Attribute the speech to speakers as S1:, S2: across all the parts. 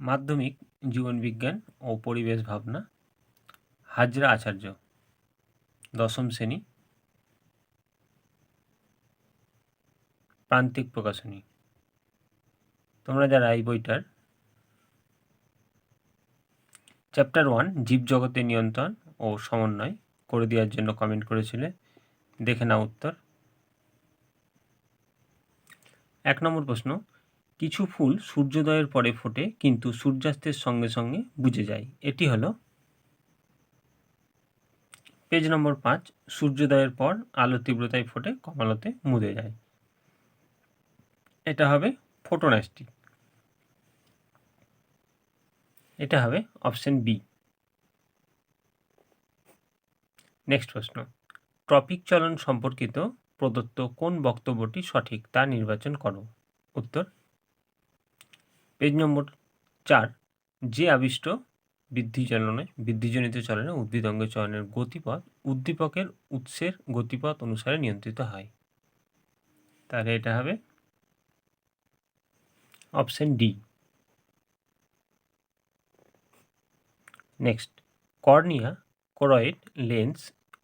S1: মাধ্যমিক, জীবনবিজ্ঞান ও পরিবেশ ভাবনা, হাজরা আচার্য, দশম শ্রেণি, প্রান্তিক প্রকাশনী। তোমরা যারা এই বইটার চ্যাপ্টার ওয়ান জীবজগতের নিয়ন্ত্রণ ও সমন্বয় করে দেওয়ার জন্য কমেন্ট করেছিলে, দেখে নাও উত্তর। এক নম্বর প্রশ্ন কিছু ফুল সূর্যোদয়ের পরে ফোটে, কিন্তু সূর্যাস্তের সঙ্গে সঙ্গে বুঝে যায়। এটি হলো পেজ নম্বর পাঁচ, সূর্যোদয়ের পর আলো তীব্রতায় ফোটে, কমালতে মুদে যায়। এটা হবে ফোটোনাস্টিক। এটা হবে অপশন বি। নেক্সট প্রশ্ন। ট্রপিক চলন সম্পর্কিত প্রদত্ত কোন বক্তব্যটি সঠিক তা নির্বাচন করো। উত্তর পেজ নম্বর চার, যে আবিষ্ট বৃদ্ধি বৃদ্ধিচলনে বৃদ্ধিজনিত চলনে উদ্ভিদ অঙ্গ চলনের গতিপথ, উদ্দীপকের উৎসের গতিপথ অনুসারে নিয়ন্ত্রিত হয়। তাহলে এটা হবে option D. Next, cornea, choroid, lens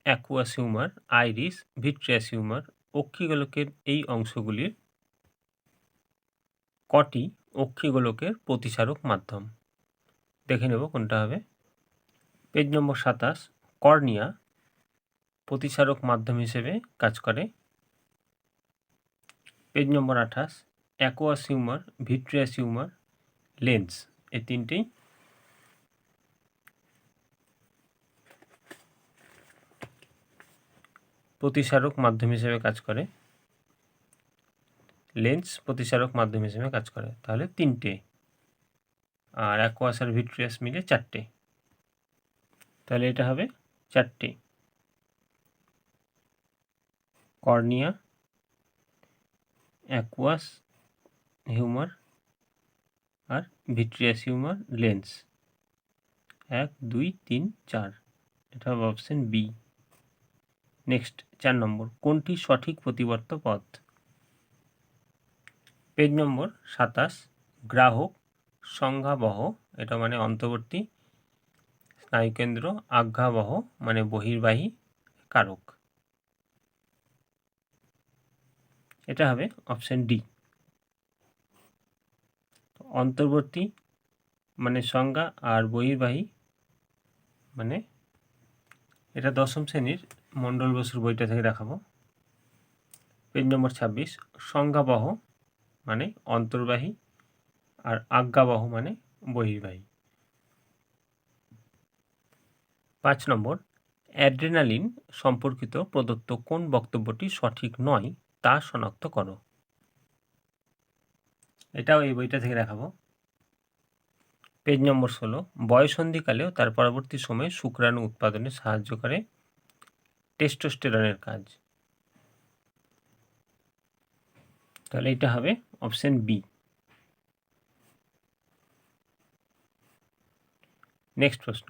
S1: aqueous humour iris vitreous humour অক্ষিগোলকের এই অংশগুলির কটি অক্ষিগোলকের প্রতিসারক মাধ্যম। দেখে নেব কোনটা হবে। পেজ নম্বর সাতাশ, কর্নিয়া, প্রতিসারক মাধ্যম হিসেবে কাজ করে। পেজ নম্বর আঠাশ aqueous humour vitreous humour lens, এই তিনটেই। প্রতিসারক মাধ্যম হিসেবে কাজ করে। লেন্স প্রতিসারক মাধ্যম হিসেবে কাজ করে। তাহলে তিনটে। আর অ্যাকোয়াস আর ভিট্রিয়াস মিলে চারটে। তাহলে এটা হবে চারটে। কর্নিয়া অ্যাকোয়াস হিউমার আর ভিট্রিয়াস হিউমার লেন্স। এক, দুই, তিন, চার। এটা হবে অপশন বি নেক্সট চার নম্বর। কোনটি সঠিক প্রতিবর্ত পথ? পেজ নম্বর সাতাশ, গ্রাহক সংজ্ঞাবহ, এটা মানে অন্তর্বর্তী, স্নায়ুকেন্দ্র, আজ্ঞাবহ মানে বহির্বাহী কারক। এটা হবে অপশন ডি। অন্তর্বর্তী মানে সংজ্ঞা আর বহির্বাহী মানে এটা দশম শ্রেণির মণ্ডল বসুর বইটা থেকে দেখাবো। পেজ নম্বর ছাব্বিশ, সংজ্ঞাবহ মানে অন্তর্বাহী আর আজ্ঞাবহ মানে বহির্বাহী। পাঁচ নম্বর, অ্যাড্রেনালিন সম্পর্কিত প্রদত্ত কোন বক্তব্যটি সঠিক নয় তা শনাক্ত করো। এটাও এই বইটা থেকে দেখাবো। পেজ নম্বর ষোলো, বয়সন্ধিকালেও তার পরবর্তী সময়ে শুক্রাণু উৎপাদনে সাহায্য করে টেস্টোস্টেরনের কাজ। তাহলে এটা হবে অপশন বি নেক্সট প্রশ্ন,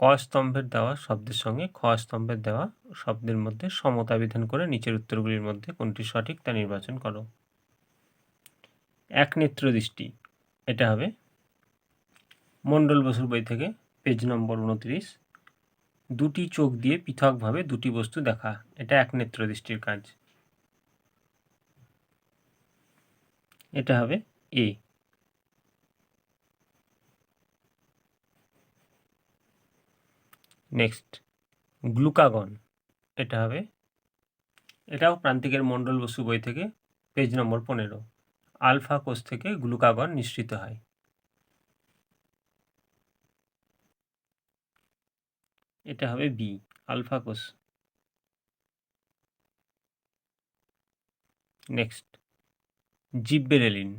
S1: ক স্তম্ভের দেওয়া শব্দের সঙ্গে খ স্তম্ভের দেওয়া শব্দের মধ্যে সমতা বিধান করে নিচের উত্তরগুলির মধ্যে কোনটি সঠিক তা নির্বাচন করো। এক নেত্র দৃষ্টি, এটা হবে মণ্ডল বসুর বই থেকে পেজ নম্বর উনত্রিশ। দুটি চোখ দিয়ে পৃথকভাবে দুটি বস্তু দেখা, এটা এক নেত্র দৃষ্টির কাজ। এটা হবে এ নেক্সট গ্লুকাগন এটা হবে। এটাও প্রান্তিকের মণ্ডল বসু বই থেকে পেজ নম্বর পনেরো। আলফা কোষ থেকে গ্লুকাগন নিঃসৃত হয়। এটা হবে বি আলফা কোষ। Next gibberellin.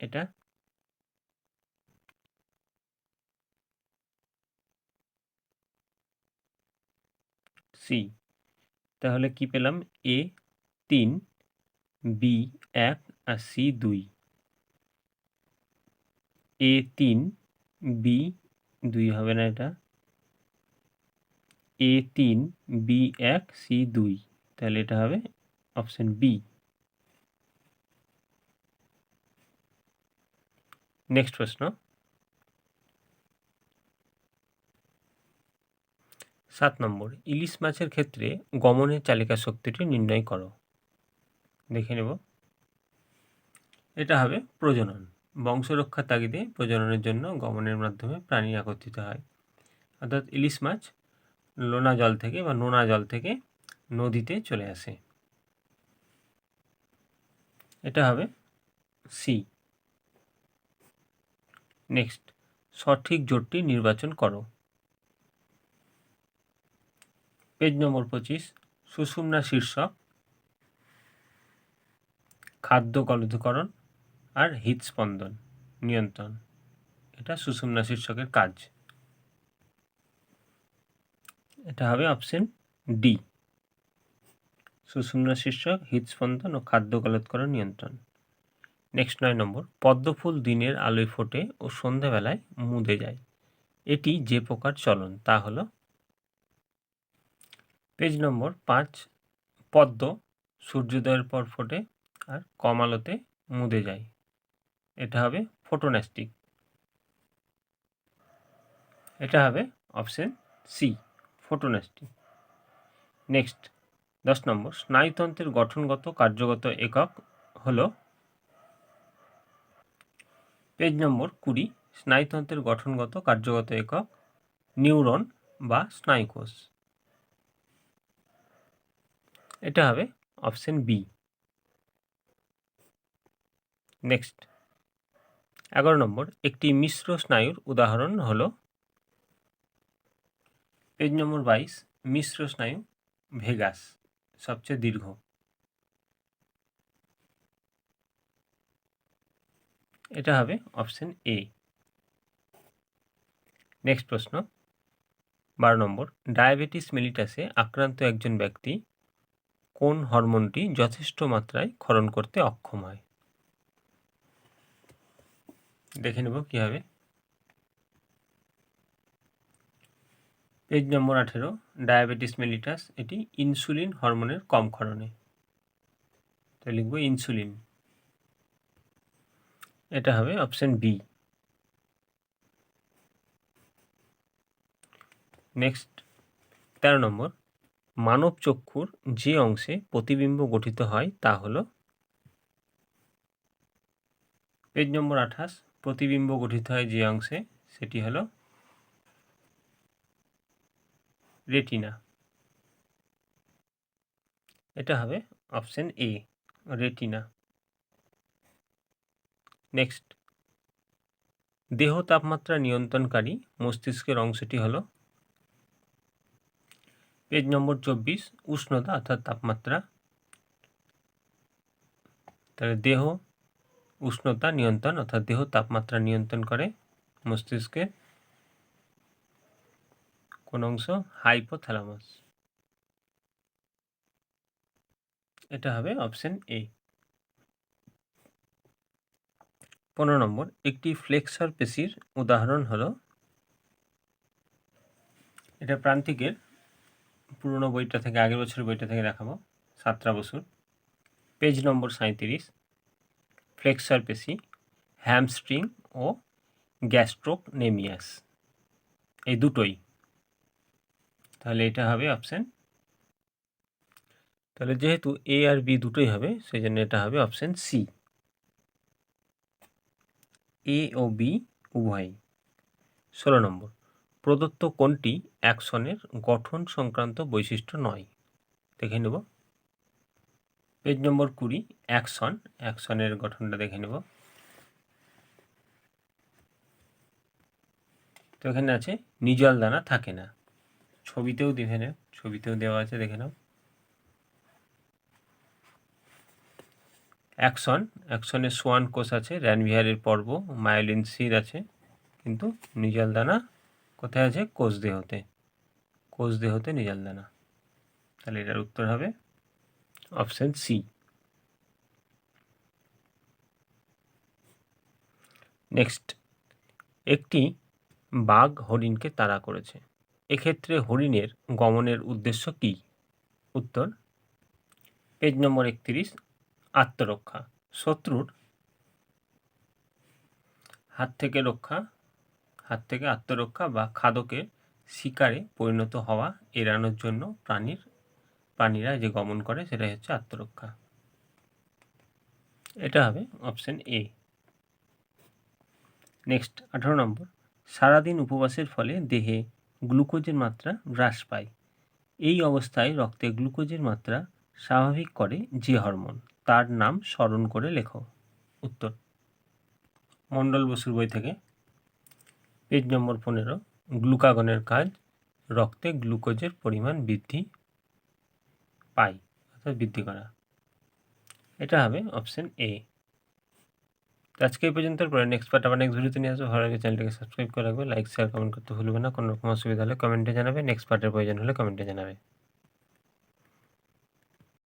S1: এটা? সি তাহলে কি পেলাম? এ তিন বি এক, আর সি দুই। এ তিন বি দুই হবে না এটা? এ তিন বি এক সি দুই। তাহলে এটা হবে অপশন বি নেক্সট প্রশ্ন। সাত নম্বর, ইলিশ মাছের ক্ষেত্রে গমনের চালিকা শক্তিটি নির্ণয় করো। দেখে নেব। এটা হবে প্রজনন, বংশরক্ষার তাগিদে প্রজননের জন্য গমনের মাধ্যমে প্রাণী একত্রিত হয়। অর্থাৎ ইলিশ মাছ লোনা জল থেকে বা নোনা জল থেকে নদীতে চলে আসে। এটা হবে সি নেক্সট সঠিক জোটটি নির্বাচন করো। পেজ নম্বর পঁচিশ, সুষুম্না শীর্ষক, খাদ্য গলদকরণ আর হৃদস্পন্দন নিয়ন্ত্রণ। এটা সুষুম্না শীর্ষকের কাজ। এটা হবে অপশন ডি। সুষুম্না শীর্ষক, হৃদস্পন্দন ও খাদ্য গলৎকরণ নিয়ন্ত্রণ। নেক্সট নয় নম্বর, পদ্মফুল দিনের আলোয় ফোটে ও সন্ধ্যাবেলায় মুদে যায়। এটি যে প্রকার চলন, তা হল পেজ নম্বর পাঁচ, পদ্ম সূর্যোদয়ের পর ফোটে আর কম আলোতে মুদে যায়। এটা হবে ফোটোন্যাস্টিক। এটা হবে অপশন সি ফোটোন্যাস্টিক। নেক্সট দশ নম্বর, স্নায়ুতন্ত্রের গঠনগত, কার্যগত একক হলো পেজ নম্বর কুড়ি, স্নায়ুতন্ত্রের গঠনগত কার্যগত একক, নিউরন বা স্নায়ুকোষ। এটা হবে অপশন বি। নেক্সট। এগারো নম্বর, একটি মিশ্র স্নায়ুর উদাহরণ হলো পেজ নম্বর বাইশ, মিশ্র স্নায়ু ভেগাস, সবচেয়ে দীর্ঘ। এটা হবে অপশন এ নেক্সট প্রশ্ন, বারো নম্বর ডায়াবেটিস মেলিটাসে আক্রান্ত একজন ব্যক্তি কোন হরমোনটি যথেষ্ট মাত্রায় ক্ষরণ করতে অক্ষম হয়? দেখে নেব কী হবে পেজ নম্বর আঠেরো ডায়াবেটিস মেলিটাস এটি ইনসুলিন হরমোনের কম ক্ষরণে। তো লিখব ইনসুলিন এটা হবে অপশন বি নেক্সট তেরো নম্বর, মানব চক্ষুর যে অংশে প্রতিবিম্ব গঠিত হয় তা হল পেজ নম্বর আঠাশ, প্রতিবিম্ব গঠিত হয় যে অংশে, সেটি হল রেটিনা। এটা হবে অপশন এ রেটিনা। নেক্সট দেহ তাপমাত্রা নিয়ন্ত্রণকারী মস্তিষ্কের অংশটি হল পেজ নম্বর চব্বিশ, উষ্ণতা অর্থাৎ তাপমাত্রা। তাহলে দেহ উষ্ণতা নিয়ন্ত্রণ অর্থাৎ দেহ তাপমাত্রা নিয়ন্ত্রণ করে মস্তিষ্কের কোন অংশ হাইপোথ্যালামাস এটা হবে অপশন এ পনেরো নম্বর, একটি ফ্লেক্সর পেশির উদাহরণ হলো, এটা প্রান্তিকের, পুরনো বইটা থেকে, আগের বছরের বইটা থেকে দেখাবো, সাতরা বছর পেজ নম্বর সাঁত্রিশ ফ্লেক্সর পেশি, হ্যামস্ট্রিং ও গ্যাস্ট্রোক নেমিয়াস এই দুটোই। তাহলে এটা হবে অপশান, তাহলে যেহেতু এ আর বি দুটোই হবে, সেই জন্য এটা হবে অপশান সি। এ ও বি উভয়ই। ষোলো নম্বর, প্রদত্ত কোনটি অ্যাকশনের গঠন সংক্রান্ত বৈশিষ্ট্য নয়। দেখে নেব। পেজ নম্বর কুড়ি, অ্যাকশন। অ্যাকশনের গঠনটা দেখে নেব। তো এখানে আছে, নিজল দানা থাকে না। ছবিতেও দেখে নেব ছবিতেও দেওয়া আছে, দেখে নাও। অ্যাকশন অ্যাকশনের সোয়ান কোষ আছে, র্যানভিহারের পর্ব, মায়োলিন সির আছে, কিন্তু নিজল দানা কোথায় আছে? কোষ দেহতে। কোষ দেহতে নিজল দানা তাহলে এটার উত্তর হবে অপশান সি। নেক্সট, একটি বাঘ হরিণকে তাড়া করেছে। এক্ষেত্রে হরিণের গমনের উদ্দেশ্য কী? উত্তর, পেজ নম্বর একত্রিশ আত্মরক্ষা, শত্রুর হাত থেকে রক্ষা, হাত থেকে আত্মরক্ষা বা খাদকের শিকারে পরিণত হওয়া, এড়ানোর জন্য প্রাণীর, প্রাণীরা যে গমন করে সেটাই হচ্ছে আত্মরক্ষা। এটা হবে অপশন এ নেক্সট আঠারো নম্বর। সারাদিন উপবাসের ফলে দেহে গ্লুকোজের মাত্রা হ্রাস পায়। এই অবস্থায় রক্তে গ্লুকোজের মাত্রা স্বাভাবিক করে যে হরমোন তার নাম স্মরণ করে লেখো। উত্তর। মণ্ডল বসুর বই থেকে। পেজ নম্বর পনেরো। গ্লুকাগনের কাজ। রক্তে গ্লুকোজের পরিমাণ বৃদ্ধি পায় অর্থাৎ বৃদ্ধি করা। এটা হবে অপশন এ। আজকে এই পর্যন্ত পরে নেক্সট পার্ট আবার নেক্সট ভিডিওতে নিয়ে আসব। ভালো লাগে চ্যানেলটাকে সাবস্ক্রাইব করে রাখবে। লাইক শেয়ার কমেন্ট করতে ভুলবে না। কোনো রকম অসুবিধা হলে কমেন্টে জানাবে। নেক্সট পার্টের প্রয়োজন হলে কমেন্টে জানাবে।